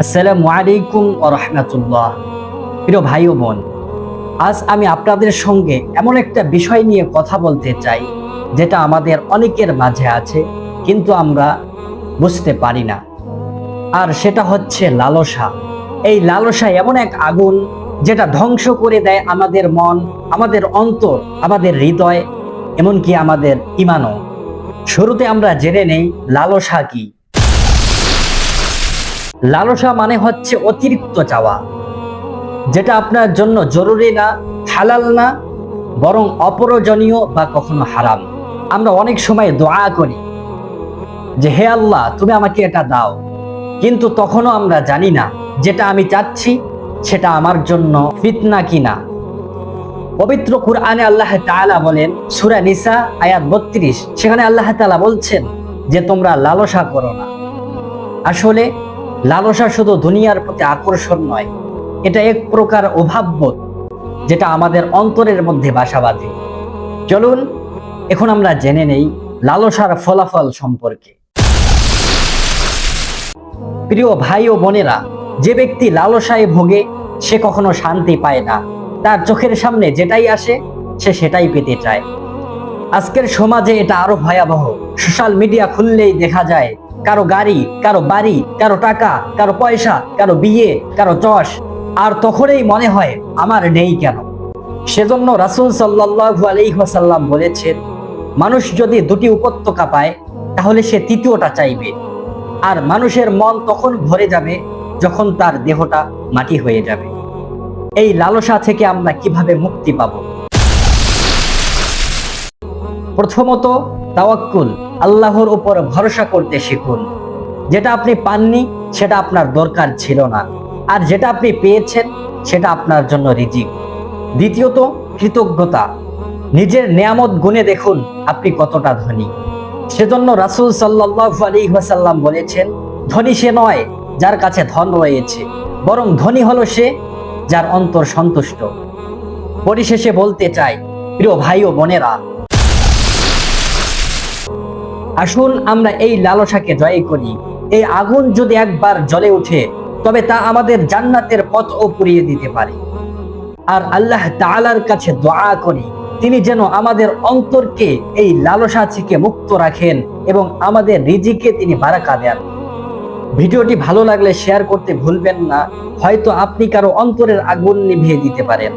আসসালামু আলাইকুম রহমতুল্লাহ। প্রিয় ভাই ও বোন, আজ আমি আপনাদের সঙ্গে এমন একটা বিষয় নিয়ে কথা বলতে চাই, যেটা আমাদের অনেকের মাঝে আছে, কিন্তু আমরা বুঝতে পারি না। আর সেটা হচ্ছে লালসা। এই লালসা এমন এক আগুন, যেটা ধ্বংস করে দেয় আমাদের মন, আমাদের অন্তর, আমাদের হৃদয়, এমনকি আমাদের ইমানও। শুরুতে আমরা জেনে নেই লালসা কি। লালসা মানে হচ্ছে অতিরিক্ত চাওয়া, যেটা আপনার জন্য জরুরি না, হালাল না, বরং অপ্রয়োজনীয় বা কখনো হারাম। আমরা অনেক সময় দোয়া করি যে, হে আল্লাহ, তুমি আমাকে এটা দাও। কিন্তু তখনও আমরা জানি না যেটা আমি চাচ্ছি, সেটা আমার জন্য ফিতনা কিনা। পবিত্র কুরআনে আল্লাহ তাআলা বলেন, সূরা নিসা, আয়াত 32 সেখানে আল্লাহ তাআলা বলছেন যে, তোমরা লালসা করো না। আসলে লালসা শুধু দুনিয়ার প্রতি আকর্ষণ নয়, এটা এক প্রকার অভাববোধ যেটা আমাদের অন্তরের মধ্যে বাসা বাঁধে। চলুন, এখন আমরা জেনে নেই লালসার ফলাফল সম্পর্কে। প্রিয় ভাই ও বোনেরা, যে ব্যক্তি লালসায় ভোগে, সে কখনো শান্তি পায় না। তার চোখের সামনে যেটাই আসে, সে সেটাই পেতে চায়। আজকের সমাজে এটা আরও ভয়াবহ। সোশ্যাল মিডিয়া খুললেই দেখা যায় কারও গাড়ি, কারও বাড়ি, কারও টাকা, কারও পয়সা, কারও বিয়ে, কারও চশ আর তখনই মনে হয়, আমার নেই কেন? সেজন্য রাসূল সাল্লাল্লাহু আলাইহি ওয়াসাল্লাম বলেছেন, মানুষ যদি দুটি উপত্যকা পায়, তাহলে সে তৃতীয়টা চাইবে। আর মানুষের মন তখন ভরে যাবে, যখন তার দেহটা মাটি হয়ে যাবে। এই লালসা থেকে আমরা কীভাবে মুক্তি পাব? প্রথমত, তাওয়াক্কুল। আল্লাহর উপর ভরসা করতে শিখুন। যেটা আপনি পাননি, সেটা আপনার দরকার ছিল না। আর যেটা আপনি পেয়েছেন, সেটা আপনার জন্য রিজিক। দ্বিতীয়ত, কৃতজ্ঞতা। নিজের নিয়ামত গুণে দেখুন আপনি কতটা ধনী। সেজন্য রাসূল সাল্লাল্লাহু আলাইহি ওয়াসাল্লাম বলেছেন, ধনী সে নয় যার কাছে ধন রয়েছে, বরং ধনী হলো সে যার অন্তর সন্তুষ্ট। পরিশেষে বলতে চাই, প্রিয় ভাই ও বোনেরা আসুন আমরা এই লালসাকে জয় করি। এই আগুন যদি একবার জ্বলে ওঠে, তবে তা আমাদের জান্নাতের পথও পুড়িয়ে দিতে পারে। আর আল্লাহ তাআলার কাছে দোয়া করি, তিনি যেন আমাদের অন্তরকে এই লালসা থেকে মুক্ত রাখেন এবং আমাদের রিজিকে তিনি বারাকা দেন। ভিডিওটি ভালো লাগলে শেয়ার করতে ভুলবেন না, হয়তো আপনি কারও অন্তরের আগুন নিভিয়ে দিতে পারেন।